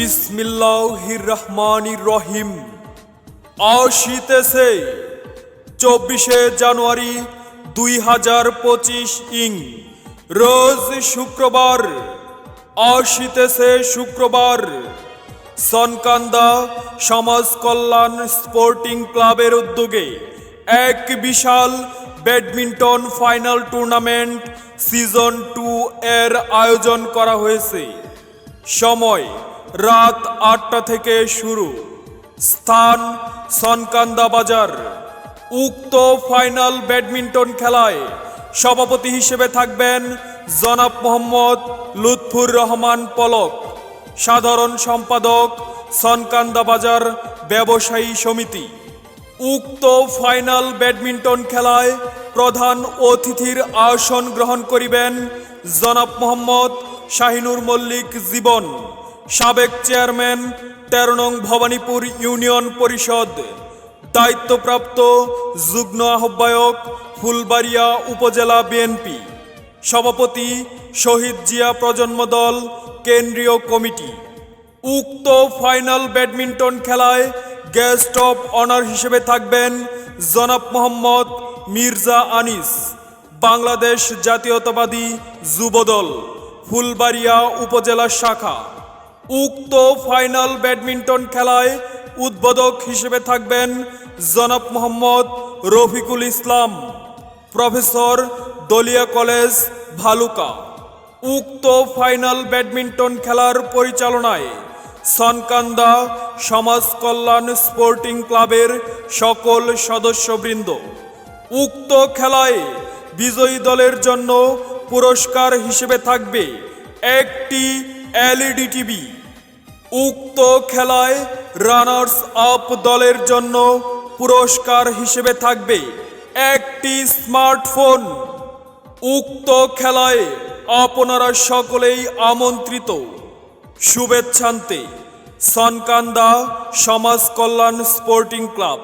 বিসমিল্লাহির রহমানির রহিম আসিতেছে চব্বিশে জানুয়ারি দুই হাজার পঁচিশ ইং, রোজ শুক্রবার। আসিতেছে শুক্রবার, সনকান্দা সমাজ কল্যাণ স্পোর্টিং ক্লাবের উদ্যোগে এক বিশাল badminton final tournament season two এর আয়োজন করা হয়েছে। সময় রাত আটটা থেকে শুরু। স্থান সনকান্দা বাজার। উক্ত ফাইনাল ব্যাডমিন্টন খেলায় সভাপতি হিসেবে থাকবেন জনাব মোহাম্মদ লুৎফুর রহমান পলক। সাধারণ সম্পাদক সনকান্দা বাজার ব্যবসায়ী সমিতি। উক্ত ফাইনাল ব্যাডমিন্টন খেলায় প্রধান অতিথির আসন গ্রহণ করিবেন জনাব মোহাম্মদ শাহিনুর মল্লিক জীবন। সাবেক চেয়ারম্যান তেরো নং ভবানীপুর ইউনিয়ন পরিষদ। দায়িত্বপ্রাপ্ত যুগ্ম আহ্বায়ক ফুলবাড়িয়া উপজেলা বিএনপি সভাপতি শহীদ জিয়া প্রজন্ম দল কেন্দ্রীয় কমিটি। উক্ত ফাইনাল ব্যাডমিন্টন খেলায় গেস্ট অফ অনার হিসেবে থাকবেন জনাব মোহাম্মদ মির্জা আনিস, বাংলাদেশ জাতীয়তাবাদী যুবদল, ফুলবাড়িয়া উপজেলা শাখা। উক্ত ফাইনাল ব্যাডমিন্টন খেলায় উদ্বোধক হিসেবে থাকবেন জনাব মোহাম্মদ রফিকুল ইসলাম, প্রফেসর দলিয়া কলেজ ভালুকা। উক্ত ফাইনাল ব্যাডমিন্টন খেলার পরিচালনায় সনকান্দা সমাজ কল্যাণ স্পোর্টিং ক্লাবের সকল সদস্যবৃন্দ। উক্ত খেলায় বিজয়ী দলের জন্য পুরস্কার হিসেবে থাকবে একটি এলইডি টিভি। উক্ত খেলায় রানার্স আপ দলের জন্য পুরস্কার হিসেবে থাকবে একটি স্মার্টফোন। উক্ত খেলায় আপনারা সকলেই আমন্ত্রিত। শুভেচ্ছান্তে, সনকান্দা সমাজ কল্যাণ স্পোর্টিং ক্লাব।